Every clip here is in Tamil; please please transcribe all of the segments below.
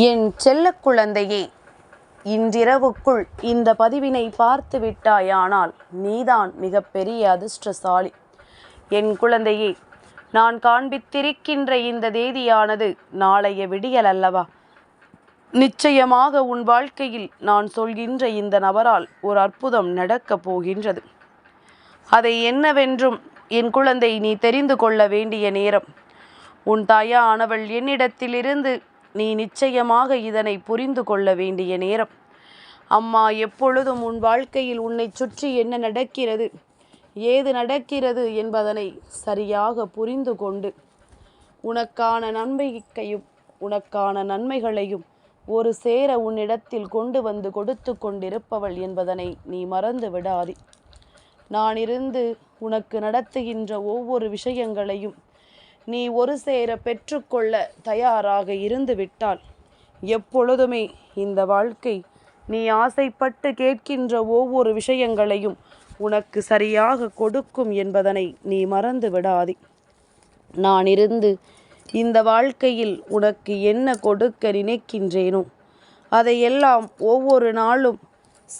என் செல்ல குழந்தையே இன்றிரவுக்குள் இந்த பதிவினை பார்த்து விட்டாயானால் நீதான் மிகப்பெரிய அதிர்ஷ்டசாலி. என் குழந்தையே நான் காண்பித்திருக்கின்ற இந்த தேதியானது நாளைய விடியல் அல்லவா நிச்சயமாக உன் வாழ்க்கையில் நான் சொல்கின்ற இந்த நபரால் ஒரு அற்புதம் நடக்கப் போகின்றது. அதை என்னவென்றும் என் குழந்தை நீ தெரிந்து கொள்ள வேண்டிய நேரம். உன் தாயானவள் என்னிடத்திலிருந்து நீ நிச்சயமாக இதனை புரிந்து கொள்ள வேண்டிய நேரம். அம்மா எப்பொழுதும் உன் வாழ்க்கையில் உன்னை சுற்றி என்ன நடக்கிறது ஏது நடக்கிறது என்பதனை சரியாக புரிந்து கொண்டு உனக்கான நம்பிக்கையும் உனக்கான நன்மைகளையும் ஒரு சேர உன்னிடத்தில் கொண்டு வந்து கொடுத்து கொண்டிருப்பவள் என்பதனை நீ மறந்து விடாதே. நான் இருந்து உனக்கு நடத்துகின்ற ஒவ்வொரு விஷயங்களையும் நீ ஒரு சேர பெற்றுக்கொள்ள தயாராக இருந்து விட்டால் எப்பொழுதுமே இந்த வாழ்க்கை நீ ஆசைப்பட்டு கேட்கின்ற ஒவ்வொரு விஷயங்களையும் உனக்கு சரியாக கொடுக்கும் என்பதனை நீ மறந்து விடாதே. நான் இருந்து இந்த வாழ்க்கையில் உனக்கு என்ன கொடுக்க நினைக்கின்றேனோ அதையெல்லாம் ஒவ்வொரு நாளும்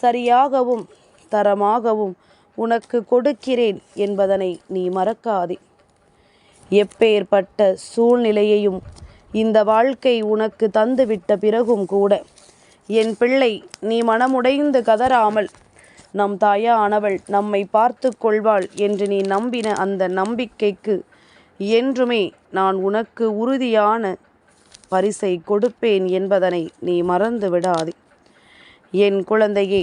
சரியாகவும் தரமாகவும் உனக்கு கொடுக்கிறேன் என்பதனை நீ மறக்காதே. எப்பேற்பட்ட சூழ்நிலையையும் இந்த வாழ்க்கை உனக்கு தந்துவிட்ட பிறகும் கூட. என் பிள்ளை நீ மனமுடைந்து கதறாமல் நம் தாயானவள் நம்மை பார்த்து கொள்வாள் என்று நீ நம்பின அந்த நம்பிக்கைக்கு என்றுமே நான் உனக்கு உறுதியான பரிசை கொடுப்பேன் என்பதனை நீ மறந்து விடாதே என் குழந்தையே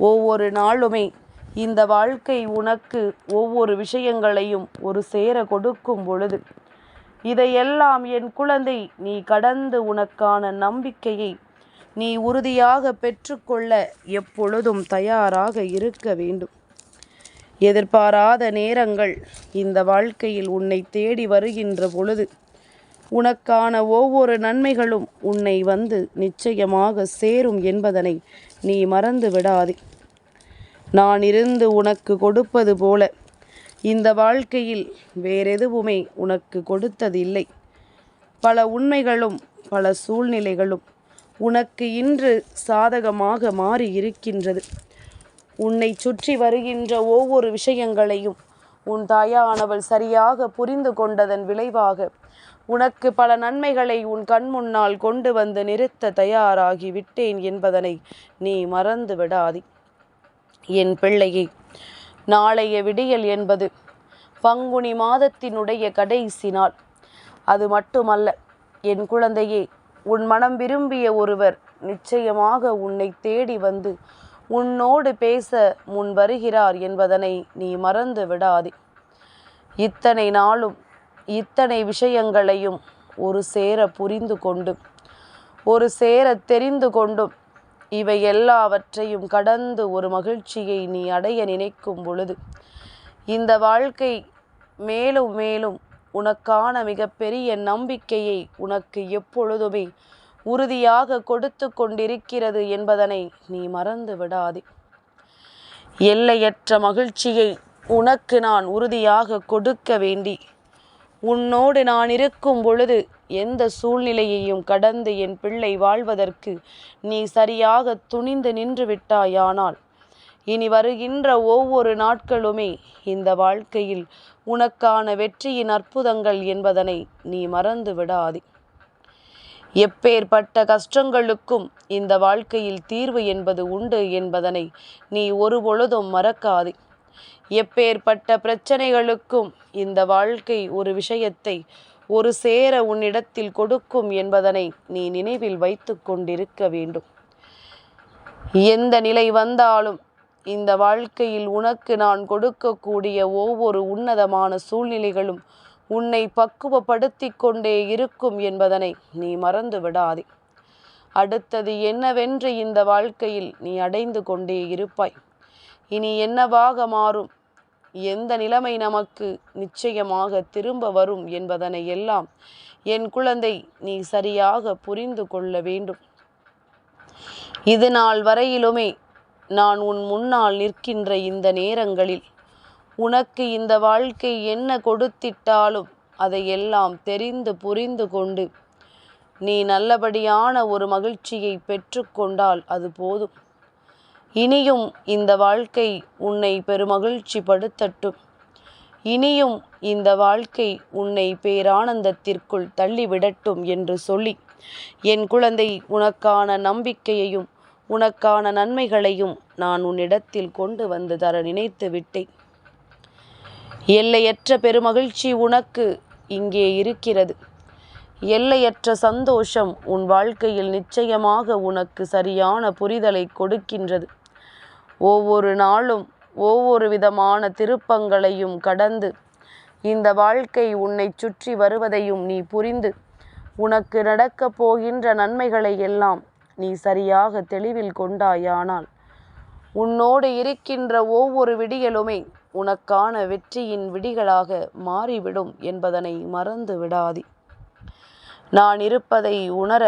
ஒவ்வொரு நாளுமே இந்த வாழ்க்கை உனக்கு ஒவ்வொரு விஷயங்களையும் ஒரு சேர கொடுக்கும் பொழுது இதையெல்லாம் என் குழந்தை நீ கடந்து உனக்கான நம்பிக்கையை நீ உறுதியாக பெற்றுக்கொள்ள எப்பொழுதும் தயாராக இருக்க வேண்டும். எதிர்பாராத நேரங்கள் இந்த வாழ்க்கையில் உன்னை தேடி வருகின்ற பொழுது உனக்கான ஒவ்வொரு நன்மைகளும் உன்னை வந்து நிச்சயமாக சேரும் என்பதனை நீ மறந்து விடாதே. நான் இருந்து உனக்கு கொடுப்பது போல. இந்த வாழ்க்கையில் வேறெதுவுமே உனக்கு கொடுத்ததில்லை. பல உண்மைகளும் பல சூழ்நிலைகளும் உனக்கு இன்று சாதகமாக மாறி இருக்கின்றது உன்னை சுற்றி வருகின்ற ஒவ்வொரு விஷயங்களையும் உன் தாயானவள் சரியாக புரிந்து கொண்டதன் விளைவாக உனக்கு பல நன்மைகளை உன் கண் முன்னால் கொண்டு வந்து நிறுத்த தயாராகி விட்டேன் என்பதனை நீ மறந்து விடாதே என் பிள்ளையே நாளைய விடியல் என்பது பங்குனி மாதத்தினுடைய கடைசி நாள். அது மட்டுமல்ல என் குழந்தையே உன் மனம் விரும்பிய ஒருவர் நிச்சயமாக உன்னை தேடி வந்து உன்னோடு பேச முன் வருகிறார் என்பதனை நீ மறந்து விடாதே. இத்தனை நாளும் இத்தனை விஷயங்களையும் ஒரு சேர புரிந்து கொண்டும் ஒரு சேர தெரிந்து கொண்டும் இவை எல்லாவற்றையும் கடந்து ஒரு மகிழ்ச்சியை நீ அடைய நினைக்கும் பொழுது இந்த வாழ்க்கை மேலும் மேலும் உனக்கான மிகப்பெரிய நம்பிக்கையை உனக்கு எப்பொழுதுமே உறுதியாக கொடுத்து கொண்டிருக்கிறது என்பதனை நீ மறந்து விடாதே. எல்லையற்ற மகிழ்ச்சியை உனக்கு நான் உறுதியாக கொடுக்க வேண்டி உன்னோடு நான் இருக்கும் பொழுது எந்த சூழ்நிலையையும் கடந்து என் பிள்ளை வாழ்வதற்கு நீ சரியாக துணிந்து நின்று விட்டாயானால். இனி வருகின்ற ஒவ்வொரு நாட்களுமே இந்த வாழ்க்கையில் உனக்கான வெற்றியின் அற்புதங்கள் என்பதனை நீ மறந்து விடாதே. எப்பேற்பட்ட கஷ்டங்களுக்கும் இந்த வாழ்க்கையில் தீர்வு என்பது உண்டு என்பதனை நீ ஒருபொழுதும் மறக்காதே. எப்பேற்பட்ட பிரச்சனைகளுக்கும் இந்த வாழ்க்கை ஒரு விஷயத்தை ஒரு சேர உன்னிடத்தில் கொடுக்கும் என்பதனை நீ நினைவில் வைத்து கொண்டிருக்க வேண்டும். எந்த நிலை வந்தாலும் இந்த வாழ்க்கையில் உனக்கு நான் கொடுக்கக்கூடிய ஒவ்வொரு உன்னதமான சூழ்நிலைகளும் உன்னை பக்குவப்படுத்தி கொண்டே இருக்கும் என்பதனை நீ மறந்து விடாதே. அடுத்தது என்னவென்று இந்த வாழ்க்கையில் நீ அடைந்து கொண்டே இருப்பாய். இனி என்னவாக மாறும்? எந்த நிலைமை நமக்கு நிச்சயமாக திரும்ப வரும் என்பதனை எல்லாம் என் குழந்தை நீ சரியாக புரிந்து கொள்ள வேண்டும். இது நாள் வரையிலுமே நான் உன் முன்னால் நிற்கின்ற இந்த நேரங்களில் உனக்கு இந்த வாழ்க்கை என்ன கொடுத்திட்டாலும் அதையெல்லாம் தெரிந்து புரிந்து கொண்டு நீ நல்லபடியான ஒரு மகிழ்ச்சியை பெற்றுக்கொண்டால் அது போதும். இனியும் இந்த வாழ்க்கை உன்னை பெருமகிழ்ச்சி படுத்தட்டும் இனியும் இந்த வாழ்க்கை உன்னை பேரானந்தத்திற்குள் தள்ளிவிடட்டும் என்று சொல்லி என் குழந்தை உனக்கான நம்பிக்கையையும் உனக்கான நன்மைகளையும் நான் உன்னிடத்தில் கொண்டு வந்து தர நினைத்து விட்டேன். எல்லையற்ற பெருமகிழ்ச்சி உனக்கு இங்கே இருக்கிறது. எல்லையற்ற சந்தோஷம் உன் வாழ்க்கையில் நிச்சயமாக உனக்கு சரியான புரிதலை கொடுக்கின்றது. ஒவ்வொரு நாளும் ஒவ்வொரு விதமான திருப்பங்களையும் கடந்து இந்த வாழ்க்கை உன்னை சுற்றி வருவதையும் நீ புரிந்து உனக்கு நடக்கப் போகின்ற நன்மைகளை எல்லாம் நீ சரியாக தெளிவில் கொண்டாயானால் உன்னோடு இருக்கின்ற ஒவ்வொரு விடியலுமே உனக்கான வெற்றியின் விடிகளாக மாறிவிடும் என்பதனை மறந்து விடாதே நான் இருப்பதை உணர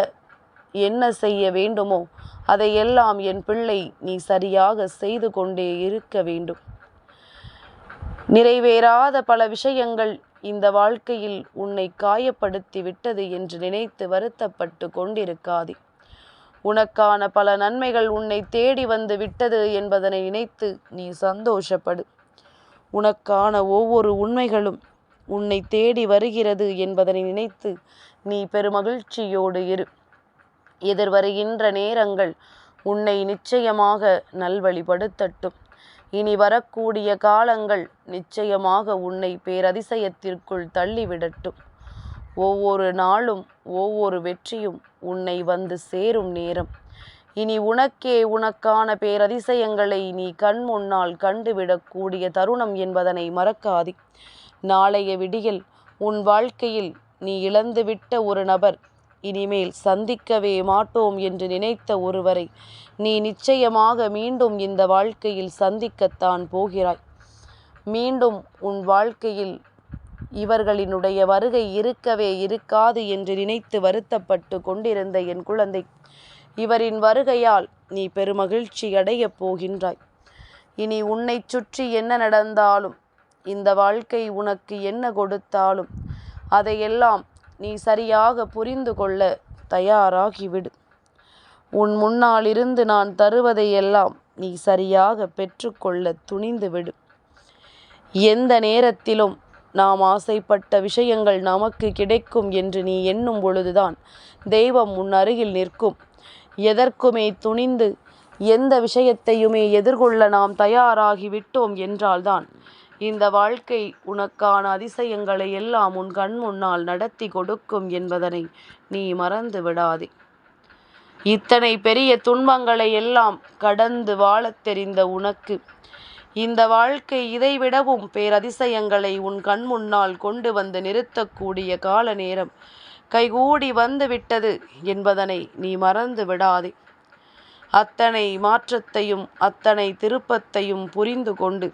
என்ன செய்ய வேண்டுமோ அதையெல்லாம் என் பிள்ளை நீ சரியாக செய்து கொண்டே இருக்க வேண்டும். நிறைவேறாத பல விஷயங்கள் இந்த வாழ்க்கையில் உன்னை காயப்படுத்தி விட்டது என்று நினைத்து வருத்தப்பட்டு கொண்டிருக்காதே. உனக்கான பல நன்மைகள் உன்னை தேடி வந்து விட்டது என்பதனை நினைத்து நீ சந்தோஷப்படு. உனக்கான ஒவ்வொரு உண்மைகளும் உன்னை தேடி வருகிறது என்பதனை நினைத்து நீ பெருமகிழ்ச்சியோடு இரு. எதிர்வருகின்ற நேரங்கள் உன்னை நிச்சயமாக நல்வழிப்படுத்தட்டும். இனி வரக்கூடிய காலங்கள் நிச்சயமாக உன்னை பேரதிசயத்திற்குள் தள்ளிவிடட்டும். ஒவ்வொரு நாளும் ஒவ்வொரு வெற்றியும் உன்னை வந்து சேரும் நேரம். இனி உனக்கே உனக்கான பேரதிசயங்களை நீ கண் முன்னால் கண்டுவிடக்கூடிய தருணம் என்பதனை மறக்காதே. நாளைய விடியில் உன் வாழ்க்கையில் நீ இழந்துவிட்ட ஒரு நபர் இனிமேல் சந்திக்கவே மாட்டோம் என்று நினைத்த ஒருவரை நீ நிச்சயமாக மீண்டும் இந்த வாழ்க்கையில் சந்திக்கத்தான் போகிறாய். மீண்டும் உன் வாழ்க்கையில் இவர்களினுடைய வருகை இருக்கவே இருக்காது என்று நினைத்து வருத்தப்பட்டு கொண்டிருந்த என் குழந்தை இவரின் வருகையால் நீ பெருமகிழ்ச்சி அடையப் போகின்றாய். இனி உன்னை சுற்றி என்ன நடந்தாலும் இந்த வாழ்க்கை உனக்கு என்ன கொடுத்தாலும் அதையெல்லாம் நீ சரியாக புரிந்து கொள்ள தயாராகிவிடு. உன் முன்னால் இருந்து நான் தருவதையெல்லாம் நீ சரியாக பெற்றுக்கொள்ள துணிந்து விடு எந்த நேரத்திலும் நாம் ஆசைப்பட்ட விஷயங்கள் நமக்கு கிடைக்கும் என்று நீ எண்ணும் பொழுதுதான் தெய்வம் உன் அருகில் நிற்கும். எதற்குமே துணிந்து எந்த விஷயத்தையுமே எதிர்கொள்ள நாம் தயாராகி விட்டோம் என்றால்தான் இந்த வாழ்க்கை உனக்கான அதிசயங்களை எல்லாம் உன் கண் முன்னால் நடத்தி கொடுக்கும் என்பதனை நீ மறந்து விடாதே. இத்தனை பெரிய துன்பங்களை எல்லாம் கடந்து வாழத் தெரிந்த உனக்கு இந்த வாழ்க்கை இதைவிடவும் பேரதிசயங்களை உன் கண் முன்னால் கொண்டு வந்து நிறுத்தக்கூடிய கால நேரம் கைகூடி வந்து விட்டது என்பதனை நீ மறந்து விடாதே. அத்தனை மாற்றத்தையும் அத்தனை திருப்பத்தையும் புரிந்து கொண்டு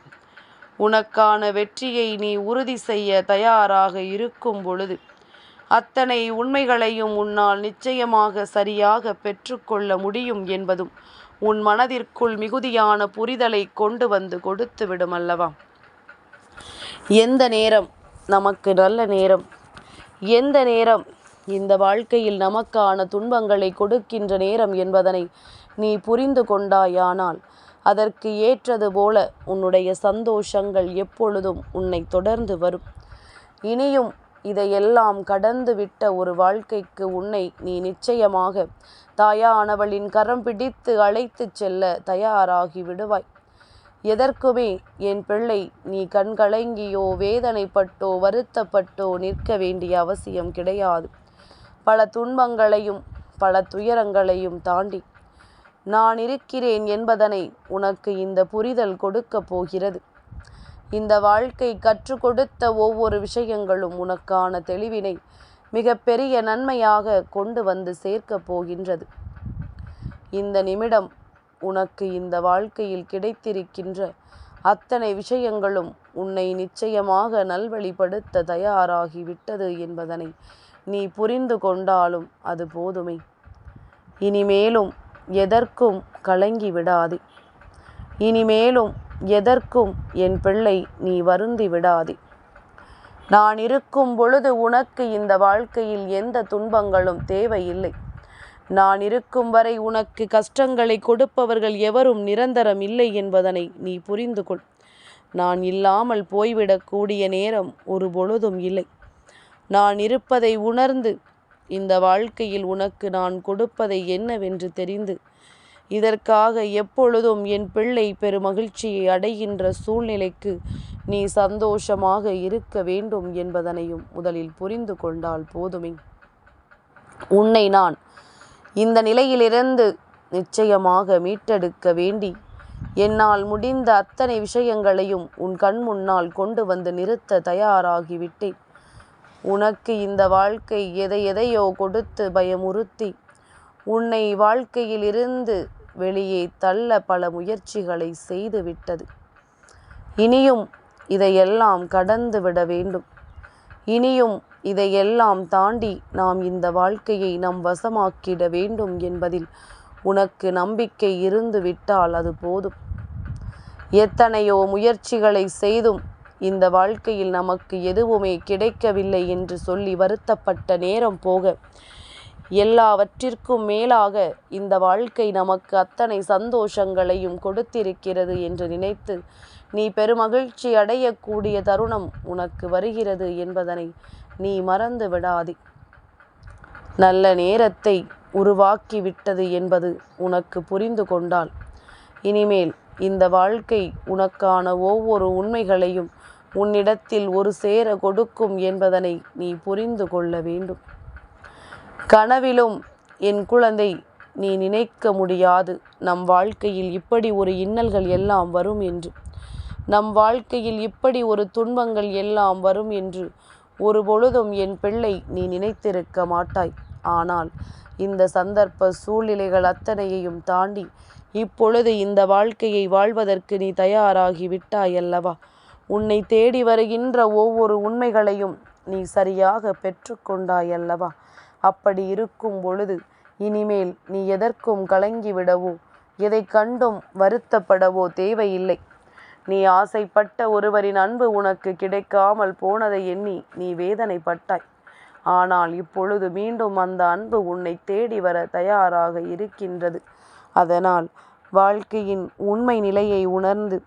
உனக்கான வெற்றியை நீ உறுதி செய்ய தயாராக இருக்கும் பொழுது அத்தனை உண்மைகளையும் உன்னால் நிச்சயமாக சரியாக பெற்றுக்கொள்ள முடியும் என்பதும் உன் மனதிற்குள் மிகுதியான புரிதலை கொண்டு வந்து கொடுத்து விடும் அல்லவா எந்த நேரம் நமக்கு நல்ல நேரம்? எந்த நேரம் இந்த வாழ்க்கையில் நமக்கான துன்பங்களை கொடுக்கின்ற நேரம் என்பதனை நீ புரிந்து கொண்டாயானால் அதற்கு ஏற்றது போல உன்னுடைய சந்தோஷங்கள் எப்பொழுதும் உன்னை தொடர்ந்து வரும். இனியும் இதையெல்லாம் கடந்து விட்ட ஒரு வாழ்க்கைக்கு உன்னை நீ நிச்சயமாக தாயானவளின் கரம் பிடித்து அழைத்துச் செல்ல தயாராகி விடுவாய். எதற்குமே என் பிள்ளை நீ கண்கலங்கியோ வேதனைப்பட்டோ வருத்தப்பட்டோ நிற்க வேண்டிய அவசியம் கிடையாது. பல துன்பங்களையும் பல துயரங்களையும் தாண்டி நான் இருக்கிறேன் என்பதனை உனக்கு இந்த புரிதல் கொடுக்கப் போகிறது. இந்த வாழ்க்கை கற்றுக் கொடுத்த ஒவ்வொரு விஷயங்களும் உனக்கான தெளிவினை மிக பெரிய நன்மையாக கொண்டு வந்து சேர்க்கப் போகின்றது. இந்த நிமிடம் உனக்கு இந்த வாழ்க்கையில் கிடைத்திருக்கின்ற அத்தனை விஷயங்களும் உன்னை நிச்சயமாக நல்வழிப்படுத்த தயாராகிவிட்டது என்பதனை நீ புரிந்து கொண்டாலும் அது போதுமே. இனிமேலும் எதற்கும் கலங்கி விடாதே. இனிமேலும் எதற்கும் என் பிள்ளை நீ வருந்தி விடாது. நான் இருக்கும் பொழுது உனக்கு இந்த வாழ்க்கையில் எந்த துன்பங்களும் தேவையில்லை. நான் இருக்கும் வரை உனக்கு கஷ்டங்களை கொடுப்பவர்கள் எவரும் நிரந்தரம் இல்லை என்பதனை நீ புரிந்து கொள். நான் இல்லாமல் போய்விடக்கூடிய நேரம் ஒரு பொழுதும் இல்லை. நான் இருப்பதை உணர்ந்து இந்த வாழ்க்கையில் உனக்கு நான் கொடுப்பதை என்னவென்று தெரிந்து இதற்காக எப்பொழுதும் என் பிள்ளை பெருமகிழ்ச்சியை அடைகின்ற சூழ்நிலைக்கு நீ சந்தோஷமாக இருக்க வேண்டும் என்பதனையும் முதலில் புரிந்து கொண்டால் போதுமே. உன்னை நான் இந்த நிலையிலிருந்து நிச்சயமாக மீட்டெடுக்க வேண்டி என்னால் முடிந்த அத்தனை விஷயங்களையும் உன் கண் முன்னால் கொண்டு வந்து நிறுத்த தயாராகிவிட்டேன். உனக்கு இந்த வாழ்க்கை எதை எதையோ கொடுத்து பயமுறுத்தி உன்னை வாழ்க்கையில் இருந்து வெளியே தள்ள பல முயற்சிகளை செய்து விட்டது இனியும் இதையெல்லாம் கடந்து விட வேண்டும். இனியும் இதையெல்லாம் தாண்டி நாம் இந்த வாழ்க்கையை நம் வசமாக்கிட வேண்டும் என்பதில் உனக்கு நம்பிக்கை இருந்து விட்டால் அது போதும். எத்தனையோ முயற்சிகளை செய்தும் இந்த வாழ்க்கையில் நமக்கு எதுவுமே கிடைக்கவில்லை என்று சொல்லி வருத்தப்பட்ட நேரம் போக எல்லாவற்றிற்கும் மேலாக இந்த வாழ்க்கை நமக்கு அத்தனை சந்தோஷங்களையும் கொடுத்திருக்கிறது என்று நினைத்து நீ பெருமகிழ்ச்சி அடையக்கூடிய தருணம் உனக்கு வருகிறது என்பதனை நீ மறந்து விடாதே. நல்ல நேரத்தை உருவாக்கி விட்டது என்பது உனக்கு புரிந்து கொண்டால் இனிமேல் இந்த வாழ்க்கை உனக்கான ஒவ்வொரு உண்மைகளையும் உன்னிடத்தில் ஒரு சேர கொடுக்கும் என்பதனை நீ புரிந்து கொள்ள வேண்டும். கனவிலும் என் குழந்தை நீ நினைக்க முடியாது. நம் வாழ்க்கையில் இப்படி ஒரு இன்னல்கள் எல்லாம் வரும் என்று. நம் வாழ்க்கையில் இப்படி ஒரு துன்பங்கள் எல்லாம் வரும் என்று ஒரு பொழுதும் என் பிள்ளை நீ நினைத்திருக்க மாட்டாய். ஆனால் இந்த சந்தர்ப்ப சூழ்நிலைகள் அத்தனையையும் தாண்டி இப்பொழுது இந்த வாழ்க்கையை வாழ்வதற்கு நீ தயாராகி விட்டாய் அல்லவா? உன்னை தேடி வருகின்ற ஒவ்வொரு உண்மைகளையும் நீ சரியாக பெற்றுக்கொண்டாய் அல்லவா அப்படி இருக்கும் பொழுது இனிமேல் நீ எதற்கும் கலங்கிவிடவோ எதை கண்டும் வருத்தப்படவோ தேவையில்லை. நீ ஆசைப்பட்ட ஒருவரின் அன்பு உனக்கு கிடைக்காமல் போனதை எண்ணி நீ வேதனைப்பட்டாய். ஆனால் இப்பொழுது மீண்டும் அந்த அன்பு உன்னை தேடி வர தயாராக இருக்கின்றது. அதனால் வாழ்க்கையின் உண்மை நிலையை உணர்ந்து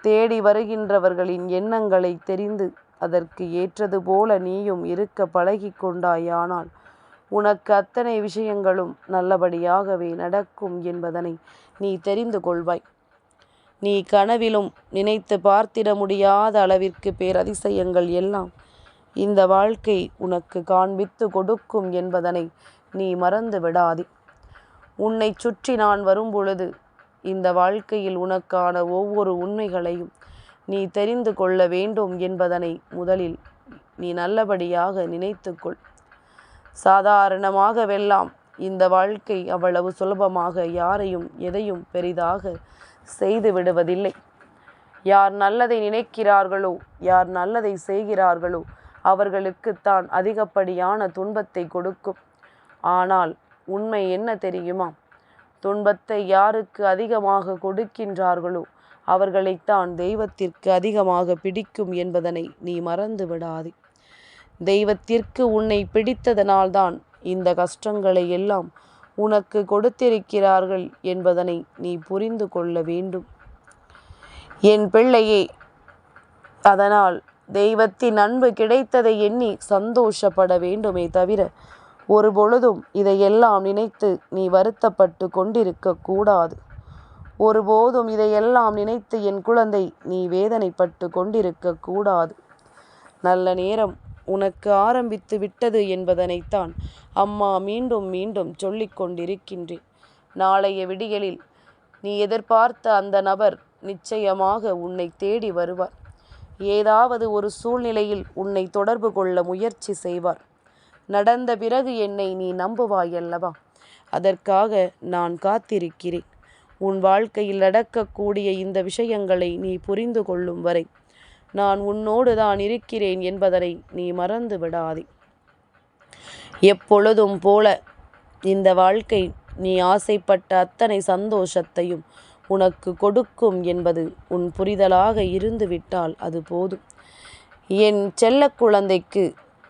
தேடி வருகின்றவர்களின் எண்ணங்களை தெரிந்து அதற்கு ஏற்றது போல நீயும் இருக்க பழகி கொண்டாயானால் உனக்கு அத்தனை விஷயங்களும் நல்லபடியாகவே நடக்கும் என்பதனை நீ தெரிந்து கொள்வாய். நீ கனவிலும் நினைத்து பார்த்திட முடியாத அளவிற்கு பேரதிசயங்கள் எல்லாம் இந்த வாழ்க்கை உனக்கு காண்பித்து கொடுக்கும் என்பதனை நீ மறந்து விடாதே. உன்னை சுற்றி நான் வரும்பொழுது இந்த வாழ்க்கையில் உனக்கான ஒவ்வொரு உண்மைகளையும் நீ தெரிந்து கொள்ள வேண்டும் என்பதனை முதலில் நீ நல்லபடியாக நினைத்துக்கொள். சாதாரணமாகவெல்லாம் இந்த வாழ்க்கை அவ்வளவு சுலபமாக யாரையும் எதையும் பெரிதாக செய்து விடுவதில்லை. யார் நல்லதை நினைக்கிறார்களோ யார் நல்லதை செய்கிறார்களோ அவர்களுக்குத்தான் அதிகப்படியான துன்பத்தை கொடுக்கும். ஆனால் உண்மை என்ன தெரியுமா? துன்பத்தை யாருக்கு அதிகமாக கொடுக்கின்றார்களோ அவர்களைத்தான் தெய்வத்திற்கு அதிகமாக பிடிக்கும் என்பதனை நீ மறந்து விடாதே தெய்வத்திற்கு உன்னை பிடித்ததனால்தான் இந்த கஷ்டங்களை எல்லாம் உனக்கு கொடுத்திருக்கிறார்கள் என்பதனை நீ புரிந்து கொள்ள வேண்டும். என் பிள்ளையே அதனால் தெய்வத்தின் அன்பு கிடைத்ததை எண்ணி சந்தோஷப்பட வேண்டுமே தவிர ஒரு பொழுதும் இதையெல்லாம் நினைத்து நீ வருத்தப்பட்டு கொண்டிருக்க கூடாது. ஒருபோதும் இதையெல்லாம் நினைத்து என் குழந்தை நீ வேதனைப்பட்டு கொண்டிருக்க கூடாது. நல்ல நேரம் உனக்கு ஆரம்பித்து விட்டது என்பதனைத்தான் அம்மா மீண்டும் மீண்டும் சொல்லிக் கொண்டிருக்கின்றேன். நாளைய விடியலில் நீ எதிர்பார்த்த அந்த நபர் நிச்சயமாக உன்னை தேடி வருவார். ஏதாவது ஒரு சூழ்நிலையில் உன்னை தொடர்பு கொள்ள முயற்சி செய்வார். நடந்த பிறகு என்னை நீ நம்புவாய் அல்லவா அதற்காக நான் காத்திருக்கிறேன். உன் வாழ்க்கையில் நடக்கக்கூடிய இந்த விஷயங்களை நீ புரிந்து கொள்ளும் வரை நான் உன்னோடு தான் இருக்கிறேன் என்பதனை நீ மறந்து விடாதே. எப்பொழுதும் போல இந்த வாழ்க்கை நீ ஆசைப்பட்ட அத்தனை சந்தோஷத்தையும் உனக்கு கொடுக்கும் என்பது உன் புரிதலாக இருந்துவிட்டால் அது போதும். என் செல்ல குழந்தைக்கு